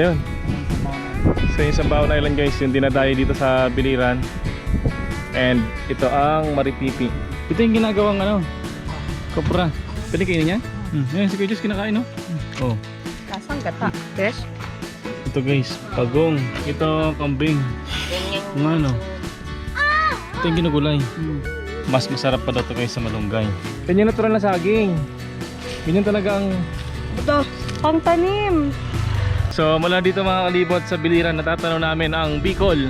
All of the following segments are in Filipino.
Ayun. So yung Sambaon Island guys, yung dinadayo dito sa Biliran. And ito ang Maripipi. Ito yung ginagawang ano, kopra. Pwede kainin yan? Hmm. Yan, si Kuya Diyos kinakain no? Oh. Lasang gata. Yes? Ito guys, pagong. Ito kambing. Ng ano? Ito yung ginugulay. Mas masarap pa daw ito guys sa malunggay. Yan yung natural na saging. Ganyan talaga ang Ito, pangtanim. So mula dito mga kalibot sa Biliran natatanaw namin ang Bicol.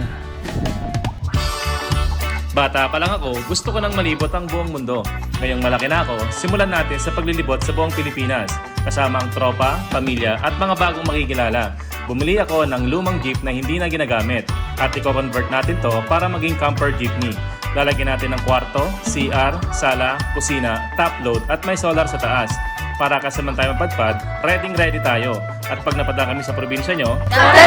Bata pa lang ako, gusto ko nang malibot ang buong mundo. Ngayong malaki na ako, simulan natin sa paglilibot sa buong Pilipinas. Kasama ang tropa, pamilya at mga bagong makikilala. Bumili ako ng lumang jeep na hindi na ginagamit at i-convert natin to para maging camper jeepney. Lalagyan natin ng kwarto, CR, sala, kusina, top load at may solar sa taas. Para kasaman tayo mapadpad, ready ready tayo. At pag napadaan kami sa probinsya nyo, Lilibutin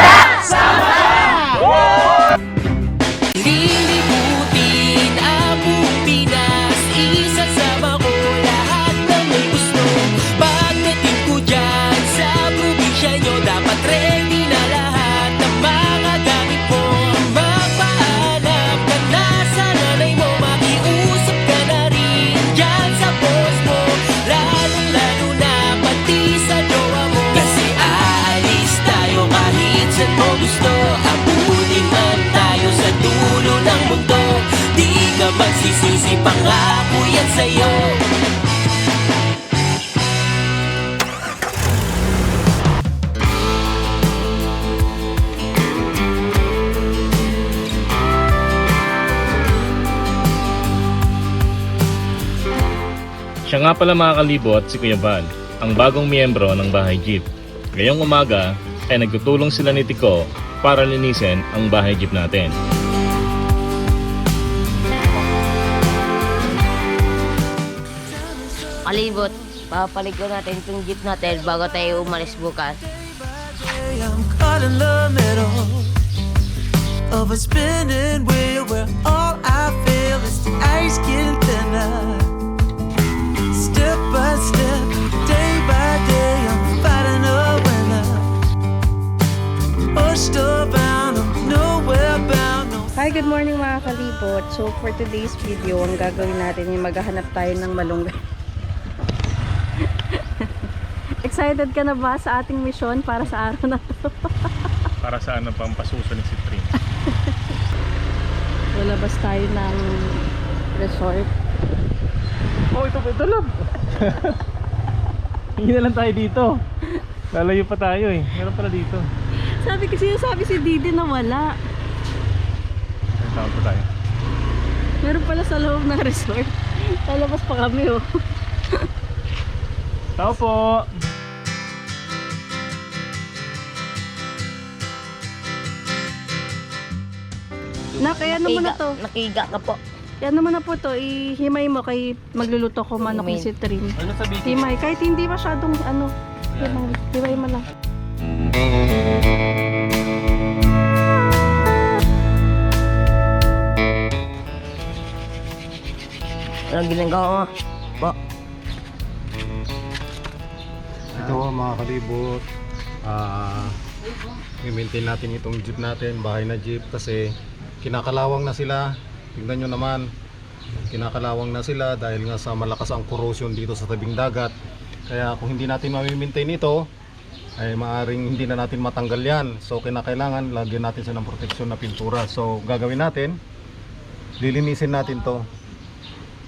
ka magsisisi, pangako yan sa'yo Siya nga pala mga kalibot si Kuya Val, ang bagong miyembro ng Bahay Jeep. Ngayong umaga ay nagtutulong sila ni Tico para linisin ang Bahay Jeep natin. Kalibot, papaligo natin itong jeep natin bago tayo umalis bukas. Of a spinning wheel where all I feel is the ice getting thinner. Step by step, day by day, I'm fighting a winner. Pushed around, I'm nowhere bound. Hi, good morning mga kalibot. So for today's video, ang gagawin natin ay maghahanap tayo ng malunggay. Excited ka na ba sa ating mission para sa araw na to? Para sa ano pang pasuso ni si Trin. Lalabas tayo ng resort. Oh, ito, ito lang. Hindi na lang tayo dito. Lalayo pa tayo eh. Meron pala dito. Sabi kasi sabi si Didi na wala. Ay, tawag pa tayo. Meron pala sa loob ng resort. Lalabas pa kami oh. Tao po! Nak, kaya ano mo na to? Nakiga ka po. Yan naman na po to. Ihimay mo kay magluluto ko manok ni Himay. si Trin. Ano sabihin? Himay. Kahit hindi masyadong ano. Himay, himay mo lang. Anong ginagawa mo? Po. Ito mga kalibot, ah i-maintain natin itong jeep natin, bahay na jeep kasi kinakalawang na sila. Tingnan nyo naman, kinakalawang na sila dahil nga sa malakas ang corrosion dito sa tabing dagat. Kaya kung hindi natin ma-maintain ito, ay maaring hindi na natin matanggal yan. So kinakailangan lagyan natin siya ng proteksyon na pintura. So gagawin natin, lilinisin natin to.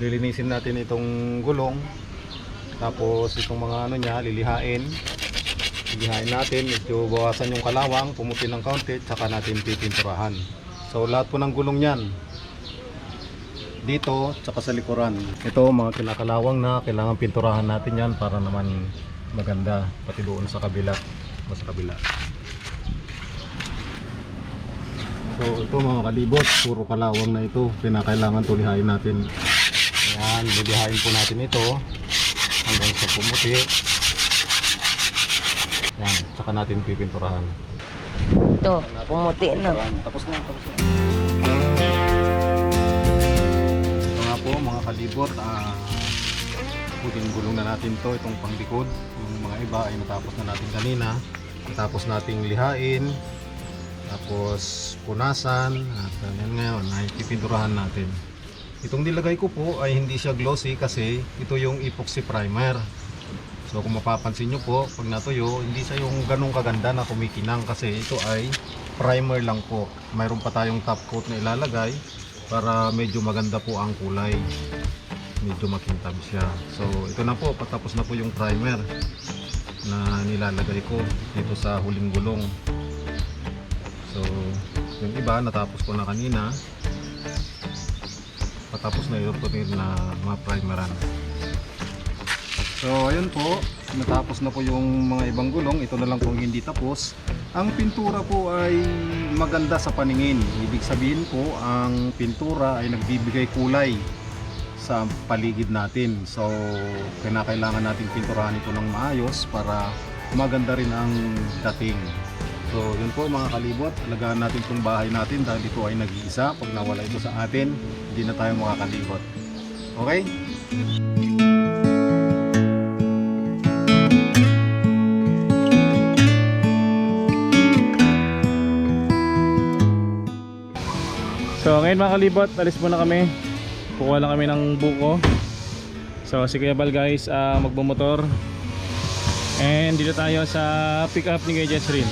Lilinisin natin itong gulong. Tapos itong mga ano niya, lilihain. Lilihain natin, medyo bawasan yung kalawang, pumuti ng kaunti, tsaka natin pipinturahan. So lahat po ng gulong niyan. Dito, tsaka sa likuran. Ito mga kinakalawang na, kailangan pinturahan natin yan para naman maganda. Pati doon sa kabila. Mas sa kabila. So ito mga kalibot, puro kalawang na ito. Pinakailangan tulihain natin. Ayan, lilihain po natin ito hanggang sa pumuti. Yan, saka natin pipinturahan. Ito, pumuti na. Tapos na, tapos na. Ito nga po mga kalibot, ah, puting gulong na natin to itong panglikod. Yung mga iba ay natapos na natin kanina. tapos nating lihain tapos punasan at yan ngayon ay pipinturahan natin itong nilagay ko po ay hindi siya glossy kasi ito yung epoxy primer so kung mapapansin nyo po pag natuyo hindi siya yung ganong kaganda na kumikinang kasi ito ay primer lang po. Mayroon pa tayong top coat na ilalagay para medyo maganda po ang kulay. Medyo makintab siya. So ito na po patapos na po yung primer na nilalagay ko dito sa huling gulong. So yung iba natapos ko na kanina. Patapos na din na mga primeran so ayun po natapos na po yung mga ibang gulong ito na lang po hindi tapos ang pintura po ay maganda sa paningin ibig sabihin po ang pintura ay nagbibigay kulay sa paligid natin. So, kinakailangan nating pinturahan ito ng maayos para maganda rin ang dating. So, yun po mga kalibot. Alagaan natin itong bahay natin dahil ito ay nag-iisa. Pag nawala ito sa atin, hindi na tayo makakalibot. Okay? So ngayon mga kalibot, alis muna kami. Kukuha lang kami ng buko. So si Kuya Bal guys, ah, magbumotor. And dito tayo sa pick up ni Kuya Jessrin.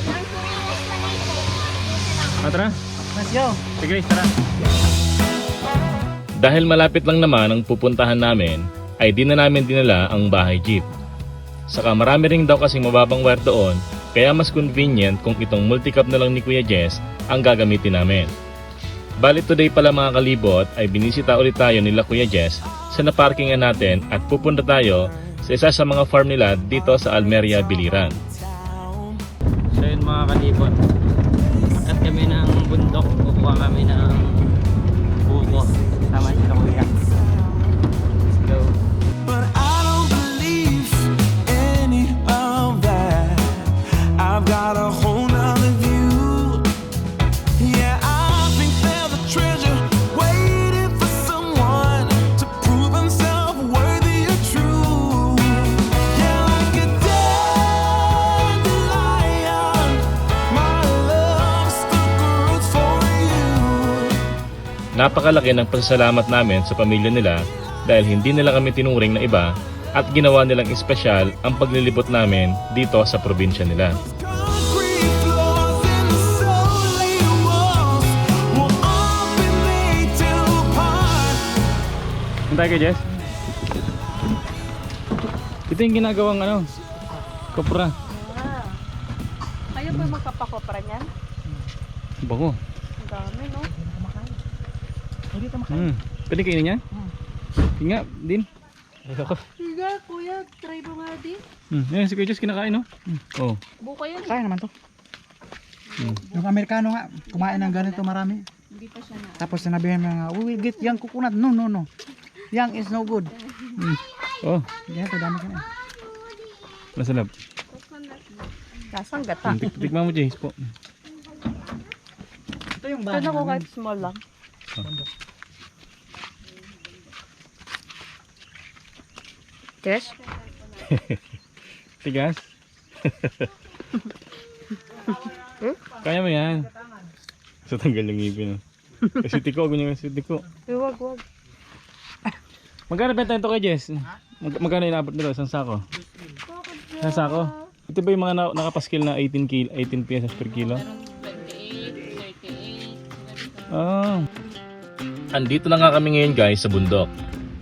Ah, tara. Let's go. Sige guys, tara. Dahil malapit lang naman ang pupuntahan namin, ay di na namin dinala ang bahay jeep. Saka marami rin daw kasing mababang wire doon, kaya mas convenient kung itong multicap na lang ni Kuya Jess ang gagamitin namin. Bali today pala mga kalibot ay binisita ulit tayo nila Kuya Jess sa naparkingan natin at pupunta tayo sa isa sa mga farm nila dito sa Almeria, Biliran. So yun mga kalibot Akat kami ng bundok Kukuha kami ng buko Sama sila kuya Napakalaki ng pasasalamat namin sa pamilya nila dahil hindi nila kami tinuring na iba at ginawa nilang espesyal ang paglilibot namin dito sa probinsya nila. Punta kay Jess? Ito yung ginagawang ano, kopra. Kayo ba magpapakopra niyan? Bango. Ang dami, no? Hmm. Pwede kainin yan? Hmm. nga, din. Ayoko. Kuya. Try mo nga din. Hmm. Yan, si Kuya Jess kinakain, no? Oh. Buka yan. Kaya naman to. Yung Amerikano nga, kumain ng ganito marami. Hindi pa siya na. Tapos sinabihan mo nga, we will get young coconut. No, no, no. Young is no good. Oh, Yan, to dami ka na. nasalap. Lasang gata. Hmm, tik- Tikman mo, Jace po. Ito yung bahay. na ko kahit small lang. Yes? Tigas. Kaya mo yan. Sa tanggal yung ngipin. oh. Kasi tiko, ganyan kasi tiko. Eh, wag, wag. Magkano benta ito kay Jess? Mag magkano inabot nila? Isang sako? Isang sako? Ito ba yung mga na nakapaskil na 18 kilo, 18 pesos per kilo? Ah. Andito na nga kami ngayon guys sa bundok.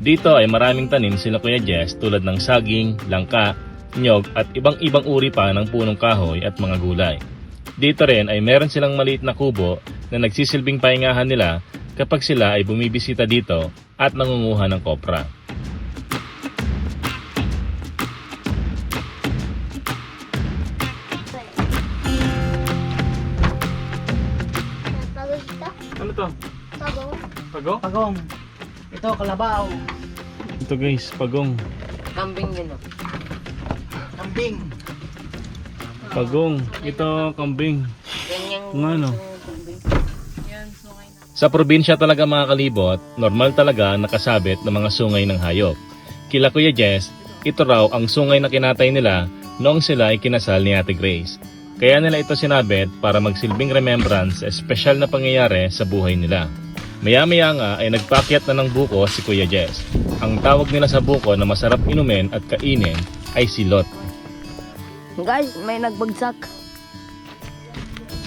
Dito ay maraming tanim sila Kuya Jess tulad ng saging, langka, nyog at ibang ibang uri pa ng punong kahoy at mga gulay. Dito rin ay meron silang maliit na kubo na nagsisilbing pahingahan nila kapag sila ay bumibisita dito at nangunguha ng kopra. Ano to? Pagong? Pagong. Ito, kalabaw. Ito guys, pagong. Kambing yun, oh. Kambing. Pagong. Ito, kambing. Ganyan Ano. Sa probinsya talaga mga kalibot, normal talaga nakasabit ng mga sungay ng hayop. Kila Kuya Jess, ito raw ang sungay na kinatay nila noong sila ay kinasal ni Ate Grace. Kaya nila ito sinabit para magsilbing remembrance sa espesyal na pangyayari sa buhay nila. Maya-maya nga ay nagpakyat na ng buko si Kuya Jess. Ang tawag nila sa buko na masarap inumin at kainin ay silot. Guys, may nagbagsak.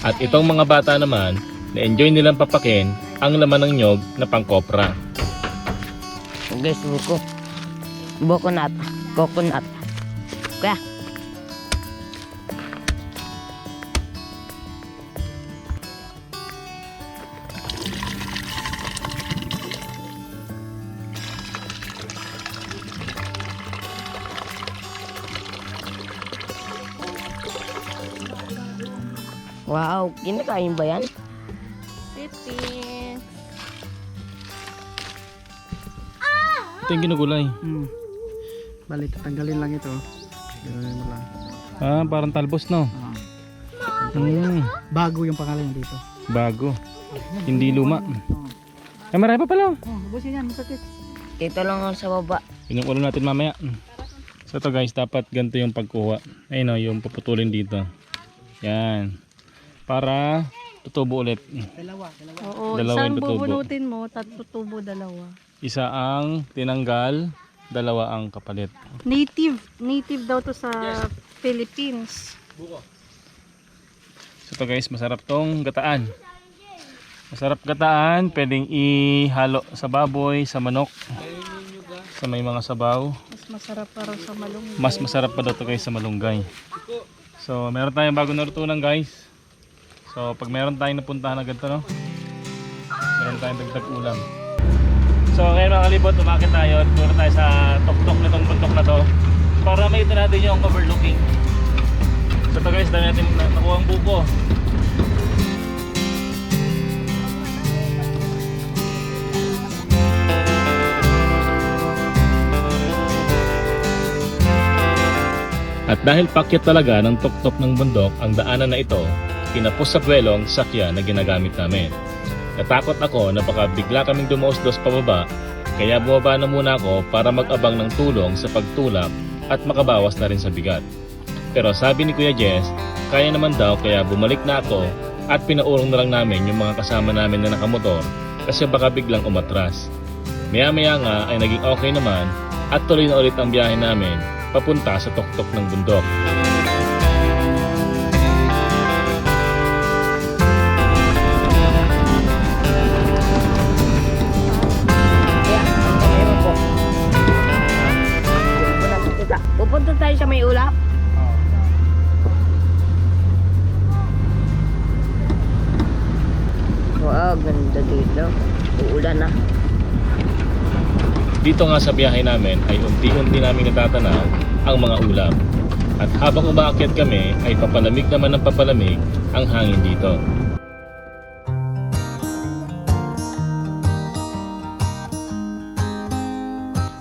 At itong mga bata naman, na-enjoy nilang papakin ang laman ng nyog na pangkopra. Guys, buko. Coconut. Coconut. Kaya, Wow, kinakain ba yan? Ito yung ginugulay. Hmm. Bali, tatanggalin lang ito. Ganoon mo lang. Ah, parang talbos no? Ah. Hmm, Bago yung pangalan dito. bago. Hindi luma. Ay, marami pa pala. Oh, ubusin yan, masakit. Dito lang sa baba. Yun yung ulo natin mamaya. So ito guys, dapat ganito yung pagkuha. Ayun o, yung puputulin dito. Yan. Para tutubo ulit. Dalawa, dalawa. Oo, Dalawa isang bubunutin mo, tatlo tubo dalawa. Isa ang tinanggal, dalawa ang kapalit. Native, native daw to sa Philippines. So ito guys, masarap tong gataan. Masarap gataan, pwedeng ihalo sa baboy, sa manok, sa may mga sabaw. Mas masarap para sa malunggay. Mas masarap pa daw to guys sa malunggay. So, meron tayong bago natutunan guys. So, pag meron tayong napuntahan agad to, no? Meron tayong dagdag ulam. So, ngayon mga kalibot, umakit tayo. Turo tayo sa tuktok nitong bundok na to. Para makita natin yung overlooking. So, ito guys, dami natin na- nakuha ang buko. At dahil pakyat talaga ng tuktok ng bundok ang daanan na ito, kinapos sa kwelong sakya na ginagamit namin. Natakot ako na baka bigla kaming dumausdos pababa, kaya bumaba na muna ako para mag-abang ng tulong sa pagtulak at makabawas na rin sa bigat. Pero sabi ni Kuya Jess, kaya naman daw kaya bumalik na ako at pinaurong na lang namin yung mga kasama namin na nakamotor kasi baka biglang umatras. Maya-maya nga ay naging okay naman at tuloy na ulit ang biyahe namin papunta sa tuktok ng bundok. Nakikita. Pupunta tayo sa may ulap. Wow, ganda dito. Uulan na. Dito nga sa biyahe namin ay unti-unti namin natatanaw ang mga ulam. At habang umaakyat kami ay papalamig naman ng papalamig ang hangin dito.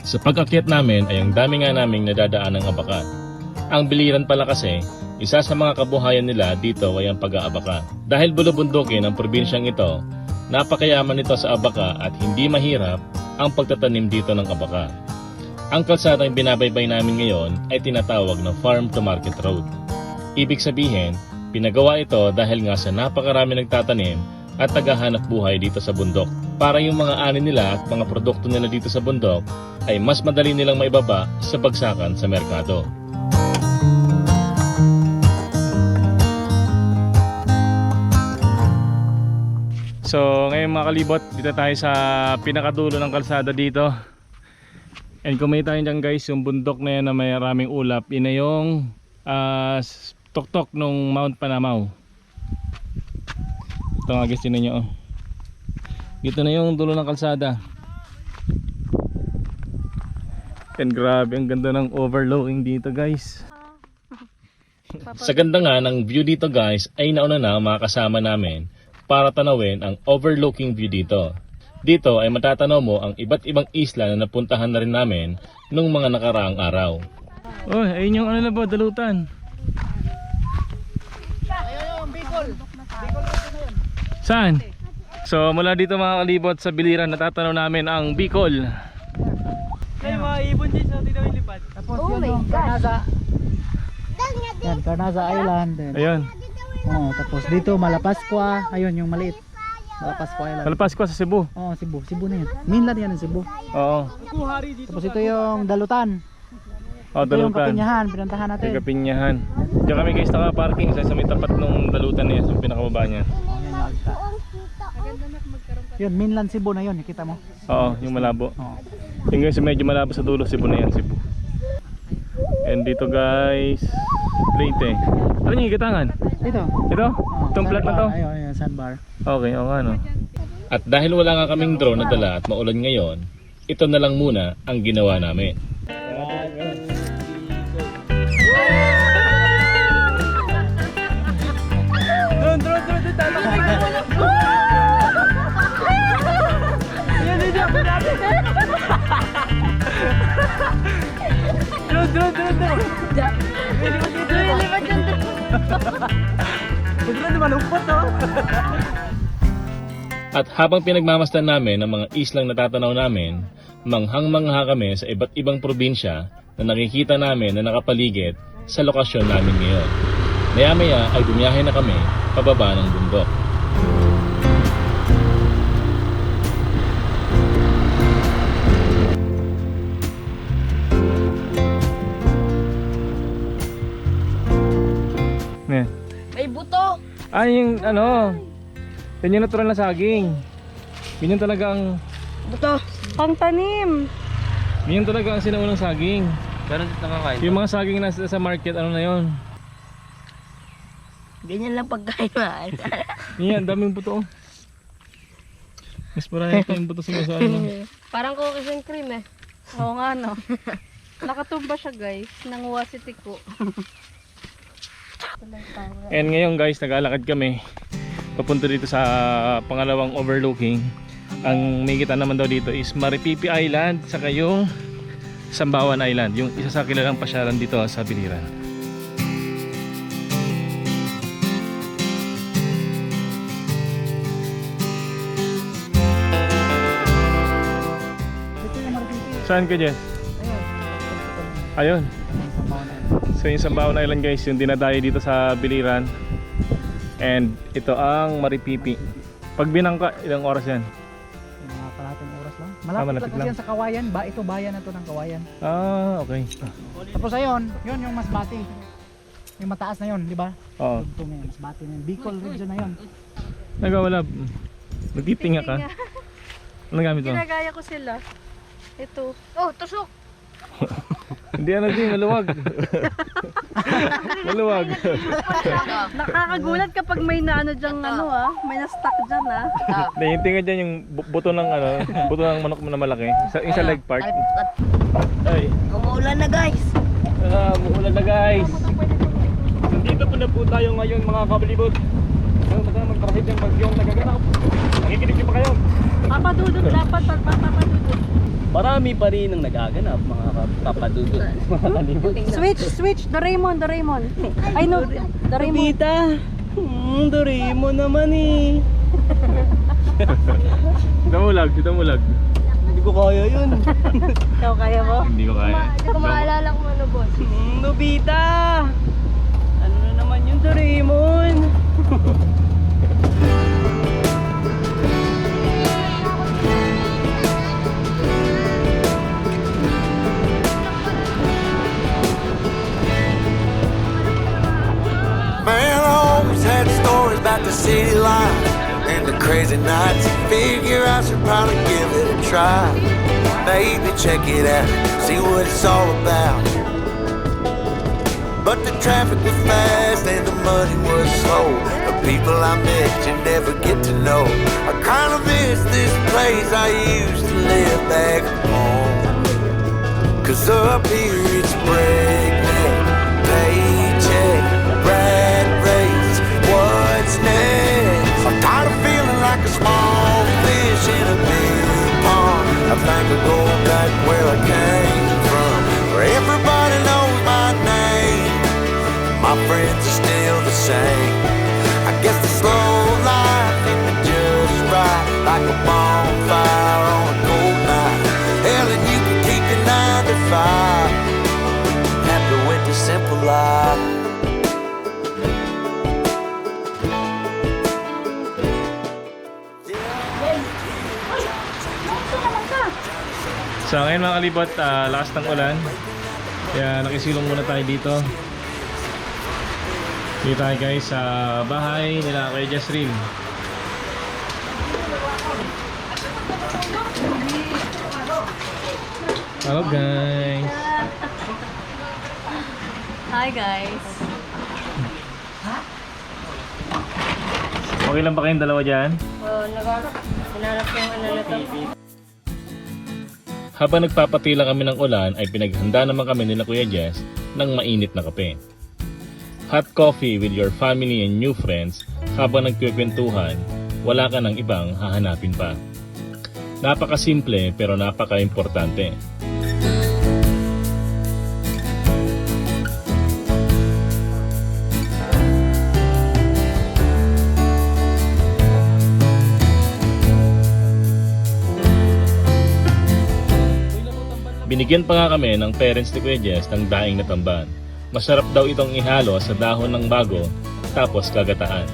Sa pag-akyat namin ay ang dami nga naming nadadaan ng abaka. Ang biliran pala kasi, isa sa mga kabuhayan nila dito ay ang pag-aabaka. Dahil bulubundukin ang probinsyang ito, napakayaman nito sa abaka at hindi mahirap ang pagtatanim dito ng abaka. Ang kalsadang binabaybay namin ngayon ay tinatawag na Farm to Market Road. Ibig sabihin, pinagawa ito dahil nga sa napakarami nagtatanim at tagahanap buhay dito sa bundok. Para yung mga ani nila at mga produkto nila dito sa bundok ay mas madali nilang maibaba sa bagsakan sa merkado. So ngayon mga kalibot, dito tayo sa pinakadulo ng kalsada dito. And kung may tayo dyan guys, yung bundok na yan na may maraming ulap, yun na yung s- tuktok nung Mount Panamaw. Ito nga guys, yun nyo. Oh. Dito na yung dulo ng kalsada. And grabe, ang ganda ng overlooking dito guys. Sa ganda nga ng view dito guys, ay nauna na mga kasama namin para tanawin ang overlooking view dito. Dito ay matatanaw mo ang iba't ibang isla na napuntahan na rin namin nung mga nakaraang araw. Oh, ayun yung ano na ba, dalutan. Saan? So mula dito mga kalibot sa biliran natatanaw namin ang Bicol. Tapos yun yung Carnaza. Yan, Carnaza Island. Then, Ayun. Oo, tapos dito Malapascua, ayun yung maliit. Malapascua Island. Malapas ko sa Cebu. Oo, Cebu. Cebu na yun. Mainland yan ng Cebu. Oo. Tapos ito yung Dalutan. Oh, Ito yung dalutan. Kapinyahan, pinuntahan natin. Yung Kapinyahan. Diyan kami guys naka-parking sa, sa may tapat nung dalutan na yan, sa pinakababa niya. Oh, yan yung alta. Yun, mainland Cebu na yun, nakita mo. Oo, yung malabo. Oo. Yung guys, medyo malabo sa dulo, Cebu na yan, Cebu. And dito guys, Leyte. Ano yung higatangan? Ito. Ito? Oh, Itong flat na to? Ayun, ayun, sandbar. Okay, oo nga no. At dahil wala nga kaming drone na dala at maulan ngayon, ito na lang muna ang ginawa namin. At habang pinagmamasdan namin ang mga islang natatanaw namin, manghang-mangha kami sa iba't ibang probinsya na nakikita namin na nakapaligid sa lokasyon namin ngayon. Maya-maya ay bumiyahe na kami pababa ng bundok. Ay, yung ano, yan yung natural na saging. Yun yung talagang, Buto! Pang tanim. yun yung talaga ang sinaunang saging. Pero nakakain. Yung mga saging na sa market, ano na yun? Ganyan lang pagkain man. Yan, daming buto. oh. Mas marami pa yung buto sa mga sa ano. Parang cookies and cream eh. Oo nga no. Nakatumba siya guys. Nanguha si Tiko. And ngayon guys, nag-alakad kami. Papunta dito sa pangalawang overlooking. Ang may kita naman daw dito is Maripipi Island saka yung Sambawan Island. Yung isa sa kilalang pasyalan dito sa Biliran. Saan ka dyan? Ayun. So yung Sambawan Island guys, yung dinadayo dito sa Biliran. And ito ang Maripipi. Pag binangka, ilang oras yan? Mga kalahating oras lang. Ah, Malapit, malapit lang kasi lang. yan sa Kawayan. Ba, ito bayan na to ng Kawayan. Ah, okay. Tapos ayun, yun yung Masbati. Yung mataas na yun, di ba? Oo. Tugtong na yun, Masbati na yun. Bicol region na yun. Nagawala. Nagtitinga ka. Ano gamit mo? Ginagaya ko sila. Ito. Oh, tusok! Hindi ano din, maluwag. maluwag. Nakakagulat kapag may na ano dyan ano ah. May na-stuck dyan ah. Hindi, yung tinga dyan yung bu- buto ng ano, buto ng manok mo na malaki. Sa, yung sa leg part. Ay, umuulan na guys. ah, muulan na guys. Nandito po na po tayo ngayon mga kabalibot. So, magkano magkarahid yung bagyong nagaganap. Nakikinig niyo pa kayo? Papadudot dapat pag papadudot. Marami pa rin ang nagaganap mga papadudot. Mga. Switch, switch. Doraemon, Doraemon. I know, Doraemon. Pita! Hmm, Doraemon naman eh. Damulag, damulag. Hindi ko kaya yun. Ikaw kaya mo? Hindi ko kaya. Hindi ko maalala kung ano boss. Hmm, Nobita! Ano na naman yung Doraemon? stories about the city life and the crazy nights. Figure I should probably give it a try. Maybe check it out, see what it's all about. But the traffic was fast and the money was slow. The people I met you never get to know. I kinda miss this place I used to live back home. Cause up here So ngayon mga kalibot, ah, lakas ng ulan. Kaya nakisilong muna tayo dito. Dito tayo guys sa bahay nila kay Jasrin. Hello guys! Hi guys. Okay lang ba kayong dalawa dyan? Oh, nag- hinanap yung ano na to. Habang nagpapatila kami ng ulan ay pinaghanda naman kami nila Kuya Jess ng mainit na kape. Hot coffee with your family and new friends habang nagkikwentuhan, wala ka ng ibang hahanapin pa. Napakasimple pero napaka-importante. Binigyan pa nga kami ng parents ni Kuya Jess ng daing na tamban. Masarap daw itong ihalo sa dahon ng bago tapos kagataan.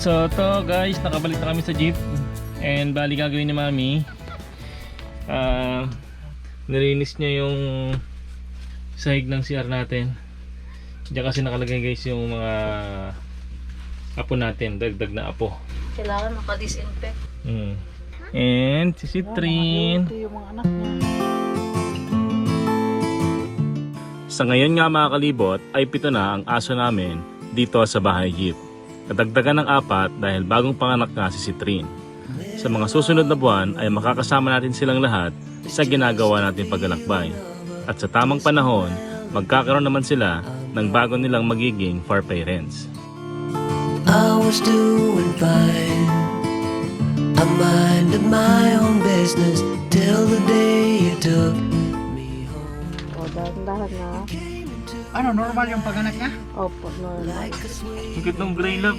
So to guys, nakabalik na kami sa jeep and bali gagawin ni Mami ah nilinis niya yung sahig ng CR natin Diyan kasi nakalagay guys yung mga apo natin, dagdag na apo Kailangan maka-disinfect. Mm. And si Citrin. yung mga anak niya. Sa ngayon nga mga kalibot ay pito na ang aso namin dito sa bahay jeep. Nadagdagan ng apat dahil bagong panganak nga si Citrin. Sa mga susunod na buwan ay makakasama natin silang lahat sa ginagawa natin paglalakbay. At sa tamang panahon, magkakaroon naman sila ng bago nilang magiging far parents. I was doing fine. I minded my own business till the day you took me home. O, dahan-dahan na. Ano, normal yung paghanak niya? Opo, normal. Cute ng gray love.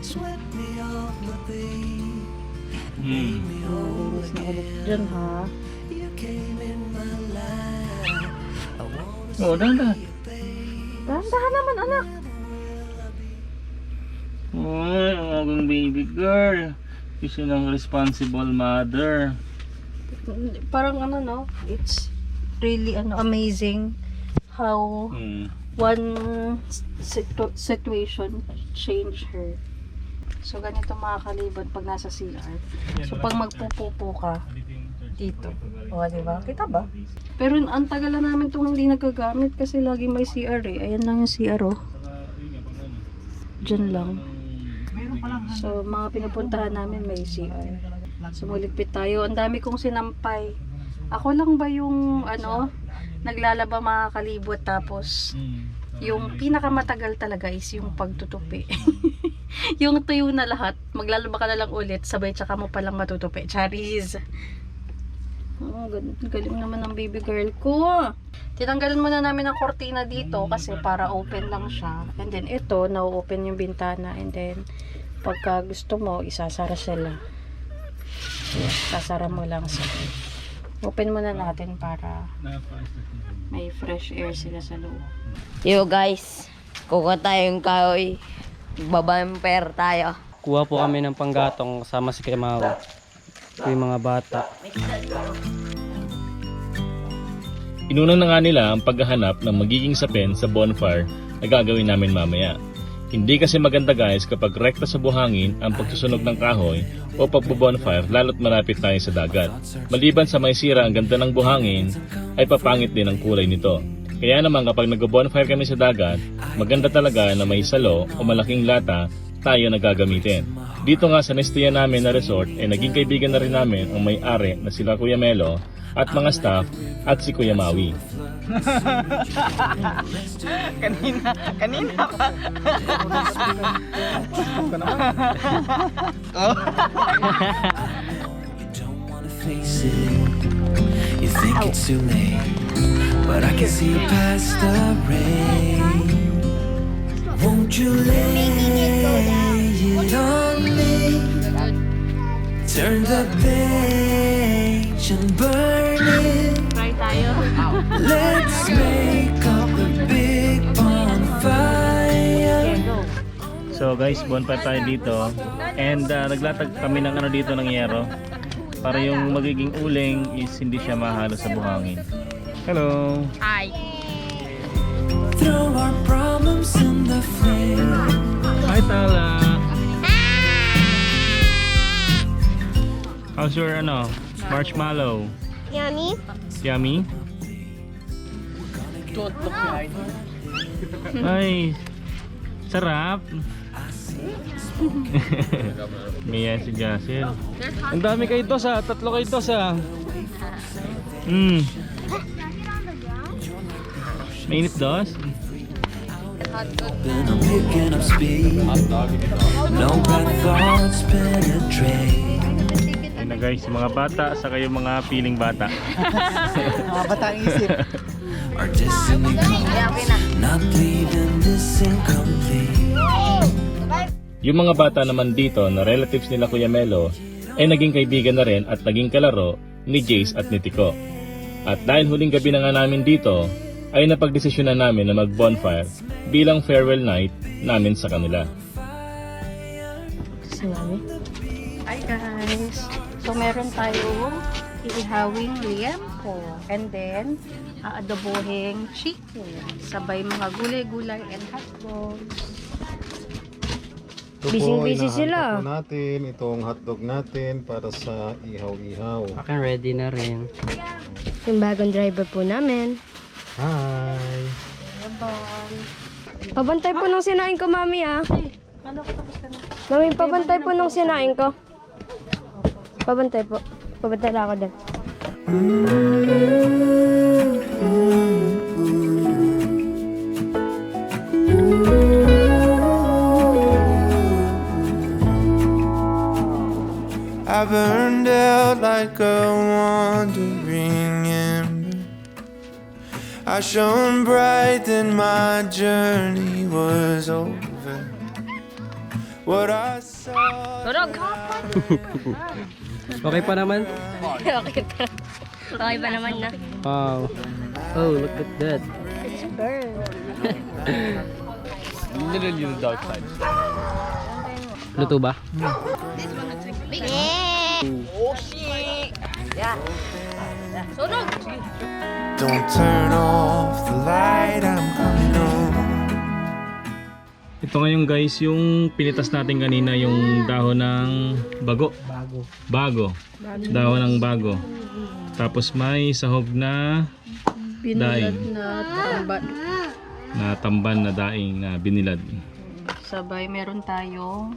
swept me off my feet. Hmm. Malinis na ulit dyan ha. You came in my life. I wanna Oh, dahan Dahan-dahan naman anak. Uy, ang agang baby girl. Isa ng responsible mother. Parang ano no, it's really ano amazing how Hmm. one situ- situation change her. So ganito mga kalibot pag nasa CR. So pag magpupupo ka dito. O, di ba? Kita ba? Pero ang tagal na namin itong hindi nagagamit kasi lagi may CR eh. Ayan lang yung CR oh. Diyan lang. So mga pinupuntahan namin may CR. So maligpit tayo. Ang dami kong sinampay. Ako lang ba yung ano, naglalaba mga kalibot tapos yung pinakamatagal talaga is yung pagtutupi. yung tuyo na lahat, maglalaba ka na lang ulit, sabay tsaka mo palang matutupi. Charis! Oh, galing, naman ng baby girl ko. Tinanggalan muna namin ang kortina dito kasi para open lang siya. And then ito, na-open yung bintana. And then, pagka gusto mo, isasara sila. Sasara mo lang sila. Open muna natin para may fresh air sila sa loob. Yo guys, kukuha tayong kahoy. Babamper tayo. Kuha po kami ng panggatong kasama si Kremawa. Ito yung mga bata. Inuna na nga nila ang paghahanap ng magiging sapin sa bonfire na gagawin namin mamaya. Hindi kasi maganda guys kapag rekta sa buhangin ang pagsusunog ng kahoy o pagbobonfire lalo't malapit tayo sa dagat. Maliban sa may sira ang ganda ng buhangin, ay papangit din ang kulay nito. Kaya naman kapag nag-bonfire kami sa dagat, maganda talaga na may salo o malaking lata tayo na gagamitin. Dito nga sa nestiya namin na resort ay naging kaibigan na rin namin ang may-ari na sila Kuya Melo at mga staff at si Kuya Maui. kanina, kanina pa. You think it's too late, but I can see past the rain. Won't you lay it on me? Turn the page and burn it. Try tayo. Let's make up a big bonfire. So guys, bonfire tayo dito. And uh, naglatag kami ng ano dito ng yero. Para yung magiging uling is hindi siya mahalo sa buhangin. Hello! Throw our problems in the flame. Hi Tala! How's your ano, marshmallow? Yummy? Yummy? Ay, sarap. Yan si Jasil. Ang dami kayo to sa, tatlo kayo to sa. Hmm. Mainit dos? Then I'm picking up speed. No bad thoughts penetrate. Na guys, mga bata sa kayo mga piling bata. Mga batang isip. Our destiny not leaving this incomplete. Yung mga bata naman dito na relatives nila Kuya Melo ay naging kaibigan na rin at naging kalaro ni Jace at ni Tico. At dahil huling gabi na nga namin dito, ay napagdesisyon na namin na mag-bonfire bilang farewell night namin sa kanila. Hi guys! So meron tayong ihawing liempo and then aadobohing chicken sabay mga gulay-gulay and hotdogs. Ito Busy- po, busy inahanap sila. po natin itong hotdog natin para sa ihaw-ihaw. Akin ready na rin. Yung bagong driver po namin. Hi! Pabantay po nung sinain ko, mami ah. Mami, pabantay po nung sinain ko. Pabantay po. Pabantay na ako din. I burned out like a wandering ember. I shone bright, then my journey was over. What I saw. Okay pa naman? okay pa. Okay pa naman na. Wow. Oh, look at that. It's burn. Luto ba? Don't turn off the light, I'm. Ito ngayon guys yung pinitas natin kanina yung dahon ng bago. Bago. Bago. Dahon ng bago. Tapos may sahog na Daing. na tamban. na tamban na daing na binilad. Sabay meron tayong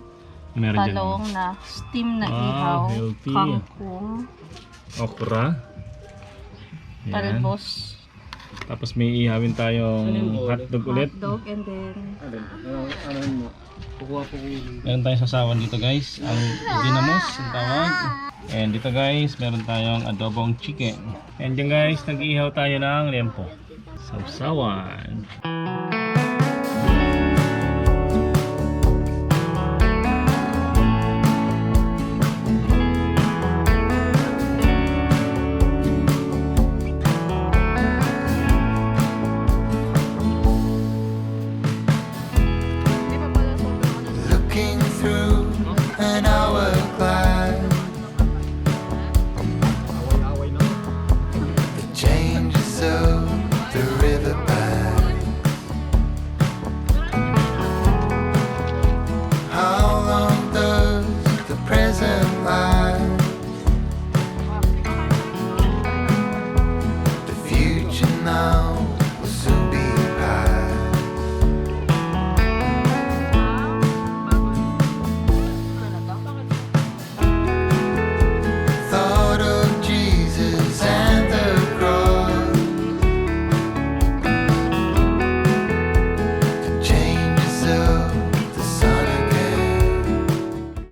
Meron dyan talong na steam na Wow, ihaw, healthy. kangkong, okra. Yan. talbos, Tapos may ihawin tayong hotdog ulit. hotdog, and then Meron tayong sasawan dito guys. Ang dinamos, ang tawag. And dito guys, meron tayong adobong chicken. And yung guys, nag-iihaw tayo ng lempo. Sausawan.